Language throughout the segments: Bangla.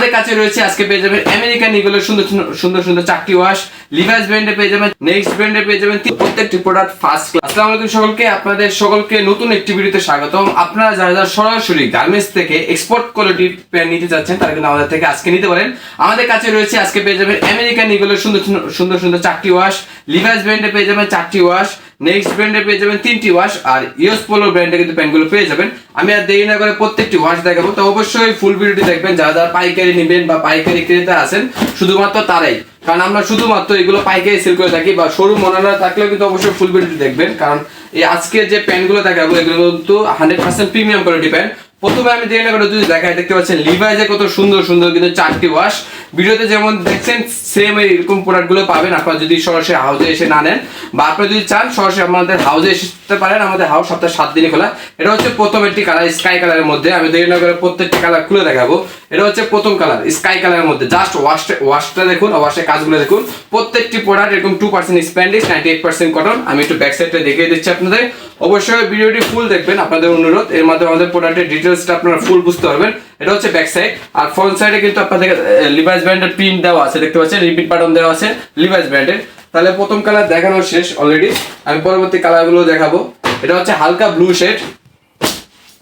আমাদের কাছে রয়েছে, আজকে পেয়ে যাবেন আমেরিকান ইগলের সুন্দর, সুন্দর- সুন্দর চারটি ওয়াশ লিভাইস ব্র্যান্ডে পেয়ে যাবেন নেক্সট ব্র্যান্ডে পেয়ে যাবেন প্রত্যেকটি প্রোডাক্ট ফার্স্ট ক্লাস আসসালামু আলাইকুম সকলকে, আপনাদের সকলকে নতুন একটি ভিডিওতে স্বাগতম। আপনারা যারা যারা সরাসরি গার্মেন্টস থেকে এক্সপোর্ট কোয়ালিটি প্যান্ট নিতে চাচ্ছেন, তারা কিন্তু আমাদের থেকে আজকে নিতে পারেন। আমাদের কাছে রয়েছে, আজকে পেয়ে যাবেন আমেরিকান ইগলের সুন্দর, সুন্দর- সুন্দর চারটি ওয়াশ লিভাইস ব্র্যান্ডে পেয়ে যাবেন চারটি ওয়াশ নেক্সট ব্র্যান্ডে পেয়ে যাবেন তিনটি ওয়াশ আর ইউএস পোলো ব্র্যান্ডে কিন্তু প্যান্টগুলো পেয়ে যাবেন। আমি আর দেরি না করে প্রত্যেকটি ওয়াশ দেখাবো। তো অবশ্যই ফুল ভিডিওটি দেখবেন। যারা যারা পাইকারি নেবেন বা পাইকারি ক্রেতা আছেন, শুধুমাত্র তারাই। কারণ আমরা শুধুমাত্র এগুলো পাইকারি সেল করে থাকি বা শোরুম মনারা থাকলেও কিন্তু অবশ্যই ফুল ভিডিওটি দেখবেন। কারণ এই আজকে যে প্যান্টগুলো দেখাবো, এগুলো কিন্তু hundred percent premium quality pant প্রথমে আমি দেরি না করে যদি দেখাই দেখতে পাচ্ছেন লিভাইজে কত সুন্দর সুন্দর কিন্তু চারটি ওয়াশ ভিডিওতে যেমন দেখছেন সেম এরকম প্রোডাক্টগুলো পাবেন। আপনারা যদি সরাসরি হাউসে এসে না নেন, বা আপনারা যদি চান, সরাসরি আমাদের হাউসে আসতে পারেন। আমাদের হাউস সপ্তাহে সাত দিনে খোলা। এটা হচ্ছে প্রথম একটি কালার স্কাই কালারের মধ্যে। আমি দেরি না করে প্রত্যেকটি কালার খুলে দেখাবো। এটা হচ্ছে প্রথম কালার স্কাই কালারের মধ্যে। জাস্ট ওয়াশটা ওয়াশটা দেখুন ওয়াশের কাজগুলো দেখুন। প্রত্যেকটি প্রোডাক্ট এরকম two percent spandex ninety eight percent cotton আমি একটু ব্যাক সাইডটা দেখিয়ে দিচ্ছি আপনাদের। অবশ্যই ভিডিওটি ফুল দেখবেন, আপনাদের অনুরোধ। এর মাধ্যমে আমাদের প্রোডাক্টের ডিটেলসটা আপনারা ফুল বুঝতে পারবেন। এটা হচ্ছে ব্যাক সাইড আর ফ্রন্ট সাইডে কিন্তু আপনাদের লিভাইস ব্র্যান্ডের প্রিন্ট দেওয়া আছে, দেখতে পাচ্ছেন? রিপিট বাটন দেওয়া আছে লিভাইস ব্র্যান্ডের তাহলে প্রথম কালার দেখানো শেষ অলরেডি আমি পরবর্তী কালারগুলো দেখাবো। এটা হচ্ছে হালকা ব্লু শেড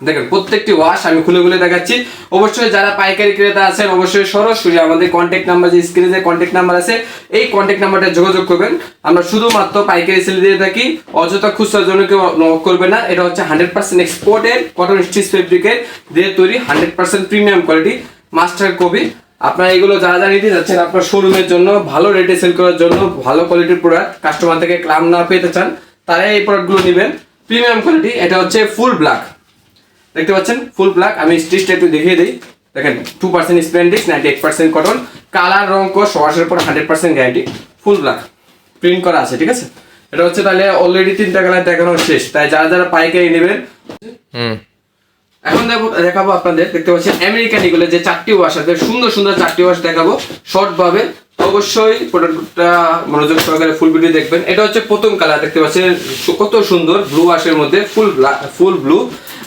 দেখেন, প্রত্যেকটি ওয়াশ আমি খুলে খুলে দেখাচ্ছি। অবশ্যই যারা পাইকারি ক্রেতা আছেন, অবশ্যই সরাসরি আমাদের কন্ট্যাক্ট নাম্বার যে স্ক্রিনে যে কন্ট্যাক্ট নাম্বার আছে, এই কন্ট্যাক্ট নাম্বারটা যোগাযোগ করবেন। আমরা শুধুমাত্র পাইকারি সেল দিয়ে থাকি, অযথা খুচরার জন্য কেউ নক করবে না। এটা হচ্ছে হান্ড্রেড পার্সেন্ট এক্সপোর্টের কটন স্টিচ ফেব্রিকের দিয়ে তৈরি hundred percent premium quality master copy. আপনারা এগুলো যারা যারা নিতে যাচ্ছেন, আপনার শোরুমের জন্য, ভালো রেটে সেল করার জন্য, ভালো কোয়ালিটির প্রোডাক্ট কাস্টমার থেকে ক্লাম না পেতে চান তারা এই প্রোডাক্টগুলো নেবেন। প্রিমিয়াম কোয়ালিটি এটা হচ্ছে ফুল ব্ল্যাক দেখতে পাচ্ছেন ফুল ব্ল্যাক আমি স্টিচটা একটু দেখিয়ে দিই। দেখেন two percent spandex ninety eight percent cotton colour রং কোর্স ওয়াশের পর hundred percent guarantee full black print করা আছে ঠিক আছে? এটা হচ্ছে তাহলে অলরেডি তিনটা কালার দেখানো শেষ। তাই যারা যারা পাইকারি নেবেন এখন দেখাবো দেখাবো আপনাদের দেখতে পাচ্ছেন আমেরিকান ইগুলো যে চারটি ওয়াশ আছে সুন্দর সুন্দর চারটি ওয়াশ দেখাবো শর্ট ভাবে। অবশ্যই প্রোডাক্টটা মনোযোগ সহকারে ফুল ভিডিও দেখবেন। এটা হচ্ছে প্রথম কালার দেখতে পাচ্ছেন কত সুন্দর ব্লু ওয়াশের মধ্যে ফুল ফুল ব্লু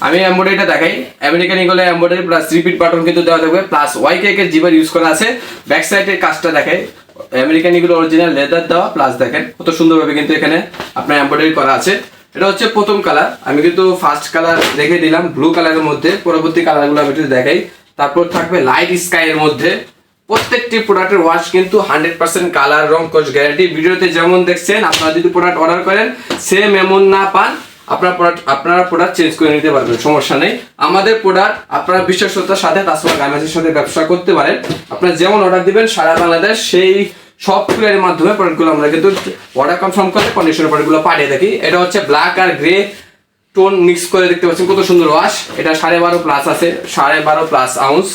আমি এমব্রয়ডারিটা দেখাই। আমেরিকান ইগুলো এমব্রয়ডারি প্লাস রিপিট বাটন কিন্তু দেওয়া থাকবে প্লাস ওয়াই কেকের জিবার ইউজ করা আছে। ব্যাক সাইডের কাজটা দেখাই। আমেরিকান ইগুলো অরিজিনাল লেদার দেওয়া প্লাস দেখেন কত সুন্দরভাবে কিন্তু এখানে আপনার এমব্রয়ডারি করা আছে। এটা হচ্ছে প্রথম কালার আমি কিন্তু ফার্স্ট কালার দেখে দিলাম ব্লু কালারের মধ্যে। পরবর্তী কালারগুলো আমি একটু দেখাই। তারপর থাকবে লাইট স্কাই এর মধ্যে। প্রত্যেকটি প্রোডাক্টের ওয়াশ কিন্তু হান্ড্রেড পার্সেন্ট কালার রং কোচ গ্যারান্টি ভিডিওতে যেমন দেখছেন, আপনারা যদি প্রোডাক্ট অর্ডার করেন সেম এমন না পান আপনার প্রোডাক্ট আপনারা প্রোডাক্ট চেঞ্জ করে নিতে পারবেন, সমস্যা নেই। আমাদের প্রোডাক্ট আপনারা বিশ্বাসতার সাথে তাছাড়া গার্মেন্টসের সাথে ব্যবসা করতে পারেন। আপনারা যেমন অর্ডার দিবেন, সারা বাংলাদেশ সেই সব সফটওয়্যারের মাধ্যমে প্রোডাক্টগুলো আমরা কিন্তু অর্ডার কনফার্ম করে কন্ডিশনের প্রোডাক্টগুলো পাঠিয়ে থাকি। এটা হচ্ছে ব্ল্যাক আর গ্রে টোন মিক্স করে দেখতে পাচ্ছেন, কত সুন্দর ওয়াশ এটা সাড়ে বারো প্লাস আছে, সাড়ে বারো প্লাস আউন্স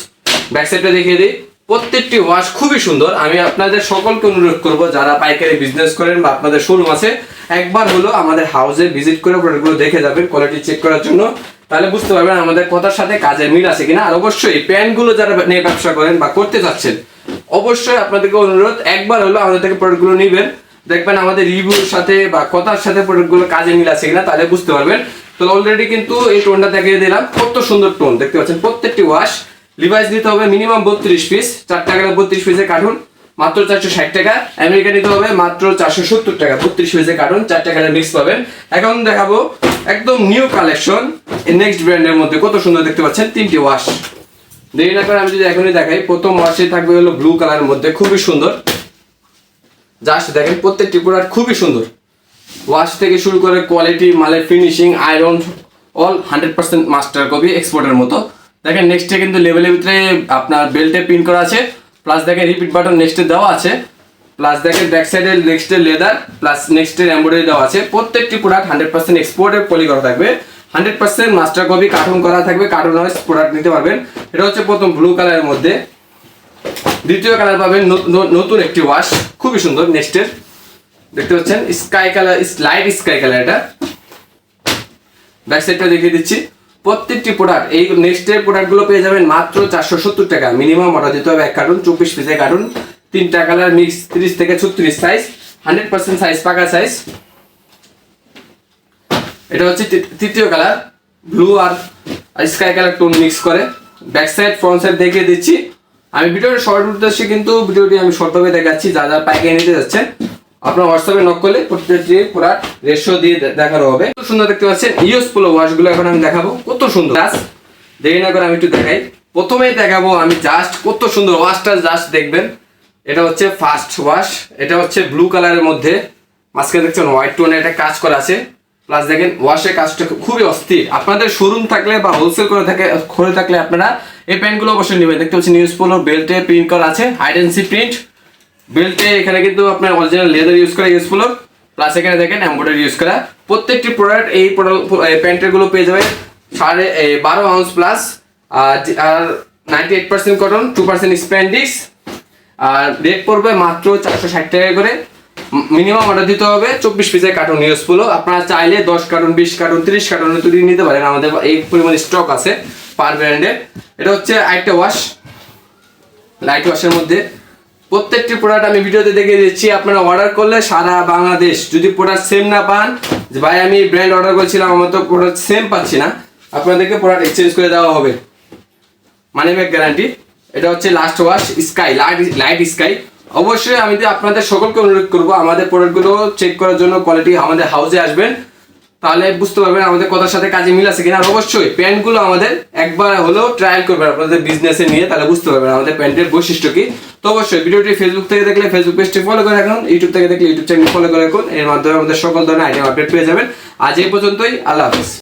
ব্যাক সাইডটা দেখিয়ে দিই। প্রত্যেকটি ওয়াশ খুবই সুন্দর। আমি আপনাদের সকলকে অনুরোধ করব, যারা পাইকারি বিজনেস করেন বা আপনাদের শোরুম আছে, একবার হলো আমাদের হাউসে ভিজিট করে প্রোডাক্টগুলো দেখে যাবেন কোয়ালিটি চেক করার জন্য। তাহলে বুঝতে পারবেন আমাদের কথার সাথে কাজের মিল আছে কিনা। আর অবশ্যই প্যান্টগুলো যারা নিয়ে ব্যবসা করেন বা করতে চাচ্ছেন, অবশ্যই আপনাদেরকে অনুরোধ, একবার হলো আমাদের থেকে প্রোডাক্টগুলো নেবেন। দেখবেন আমাদের রিভিউর সাথে বা কথার সাথে প্রোডাক্টগুলো কাজে মিল আছে কিনা, তাহলে বুঝতে পারবেন। তো অলরেডি কিন্তু এই টোনটা দেখিয়ে দিলাম। কত সুন্দর টোন দেখতে পাচ্ছেন? প্রত্যেকটি ওয়াশ লিভাইস নিতে হবে মিনিমাম বত্রিশ পিস চার টাকা বত্রিশ পিসের কার্টুন মাত্র চারশো ষাট টাকা। আমেরিকা নিতে হবে মাত্র চারশো সত্তর টাকা, বত্রিশ পিসের কার্টুন চার টাকার মিক্স পাবেন। এখন দেখাবো একদম নিউ কালেকশন নেক্সট ব্র্যান্ডের মধ্যে, কত সুন্দর দেখতে পাচ্ছেন, তিনটি ওয়াশ দেরি না করে আমি যদি এখনই দেখাই, প্রথম ওয়াশে থাকবে হলো ব্লু কালারের মধ্যে, খুবই সুন্দর। জাস্ট দেখেন, প্রত্যেকটি প্রোডাক্ট খুবই সুন্দর। ওয়াশ থেকে শুরু করে কোয়ালিটি মালের finishing iron all hundred percent master copy এক্সপোর্টের মতো। দেখেন নেক্সটে কিন্তু লেভেলের ভিতরে আপনার বেল্টে পিন করা আছে প্লাস দেখেন রিপিট বাটন নেক্সটে দেওয়া আছে প্লাস দেখেন ব্যাক সাইডে নেক্সটে লেদার প্লাস নেক্সটের এমব্রয়ডারি দেওয়া আছে। প্রত্যেকটি প্রোডাক্ট হান্ড্রেড পার্সেন্ট এক্সপোর্টের পলি করা থাকবে। Hundred percent master copy carton করা থাকবে কার্টুন ওয়াইজ প্রোডাক্ট নিতে পারবেন। এটা হচ্ছে প্রথম ব্লু কালারের মধ্যে। দ্বিতীয় কালার পাবেন নতুন একটি ওয়াশ খুবই সুন্দর নেক্সটের দেখতে পাচ্ছেন sky colour light sky colour এটা। ব্যাক সাইডটা দেখিয়ে দিচ্ছি। প্রত্যেকটি প্রোডাক্ট এই নেক্সটের প্রোডাক্টগুলো পেয়ে যাবেন মাত্র চারশো সত্তর টাকা। মিনিমাম অর্ডার দিতে হবে এক কার্টুন, চব্বিশ পিসের কার্টুন, তিনটা কালার মিক্স তিরিশ থেকে ছত্রিশ সাইজ হান্ড্রেড পার্সেন্ট সাইজ পাকা সাইজ এটা হচ্ছে তৃতীয় কালার ব্লু আর স্কাই কালার টোন মিক্স করে। ব্যাক সাইড ফ্রন্ট সাইড দেখিয়ে দিচ্ছি। আমি ভিডিওর শর্ট উদ্দেশ্যে কিন্তু ভিডিওটি আমি শর্টভাবে দেখাচ্ছি, যা যা পাইকারি নিতে যাচ্ছেন। আপনার হোয়াটসঅ্যাপে নক করলে প্রত্যেকটি পুরা রেশিও দিয়ে দেখানো হবে। কত সুন্দর দেখতে পাচ্ছেন ইউএস পোলো ওয়াশগুলো এখন আমি দেখাবো। কত সুন্দর। দেরি না করে আমি একটু দেখাই। প্রথমেই দেখাবো আমি জাস্ট কত সুন্দর ওয়াশটা জাস্ট দেখবেন। এটা হচ্ছে ফার্স্ট ওয়াশ এটা হচ্ছে ব্লু কালারের মধ্যে। মাঝখানে দেখছেন হোয়াইট টোনে একটা কাজ করা আছে। প্লাস দেখেন ওয়াশের কাজটা খুবই অস্থির। আপনাদের শোরুম থাকলে বা হোলসেল করে থাকে করে থাকলে আপনারা এই প্যান্টগুলো অবশ্যই নেবেন। দেখতে পাচ্ছেন নিউজ পোলো বেল্টে প্রিন্ট করা আছে। হাইডেন্সি প্রিন্ট বেল্টে এখানে কিন্তু আপনার অরিজিনাল লেদার ইউজ করা ইউজফুল প্লাস এখানে দেখেন এম্বয়ডারি ইউজ করা। প্রত্যেকটি প্রোডাক্ট এই প্যান্টেরগুলো পেয়ে যাবে সাড়ে বারো আউন্স প্লাস আর ninety eight percent cotton two percent spandex আর রেট পড়বে মাত্র চারশো ষাট টাকা করে। মিনিমাম অর্ডার দিতে হবে, চব্বিশ পিসের কার্টুন ইউজগুলো আপনারা চাইলে দশ কার্টুন বিশ কার্টুন তিরিশ কার্টুন তৈরি নিতে পারেন। আমাদের এই পরিমাণ স্টক আছে পার ব্র্যান্ডে এটা হচ্ছে আরেকটা ওয়াশ লাইট ওয়াশের মধ্যে। প্রত্যেকটি প্রোডাক্ট আমি ভিডিওতে দেখিয়ে দিচ্ছি। আপনারা অর্ডার করলে সারা বাংলাদেশ, যদি প্রোডাক্ট সেম না পান, যে ভাই আমি ব্র্যান্ড অর্ডার করেছিলাম, আমার তো প্রোডাক্ট সেম পাচ্ছি না, আপনাদেরকে প্রোডাক্ট এক্সচেঞ্জ করে দেওয়া হবে। মানি ব্যাক গ্যারান্টি এটা হচ্ছে last wash sky light light sky অবশ্যই আমি আপনাদের সকলকে অনুরোধ করব, আমাদের প্রোডাক্টগুলো চেক করার জন্য কোয়ালিটি আমাদের হাউসে আসবেন। তাহলে বুঝতে পারবেন আমাদের কথার সাথে কাজে মিল আছে কিনা। আর অবশ্যই প্যান্টগুলো আমাদের একবার হলেও ট্রায়াল করবেন আপনাদের বিজনেসে নিয়ে, তাহলে বুঝতে পারবেন আমাদের প্যান্টের বৈশিষ্ট্য কি। তো অবশ্যই ভিডিওটি ফেসবুক থেকে দেখলে ফেসবুক পেজটি ফলো করে রাখুন ইউটিউব থেকে দেখলে ইউটিউব চ্যানেল ফলো করে রাখুন। এর মাধ্যমে আমাদের সকল ধরনের আইটেম আপডেট পেয়ে যাবেন। আজ এই পর্যন্তই, আল্লাহ হাফিজ।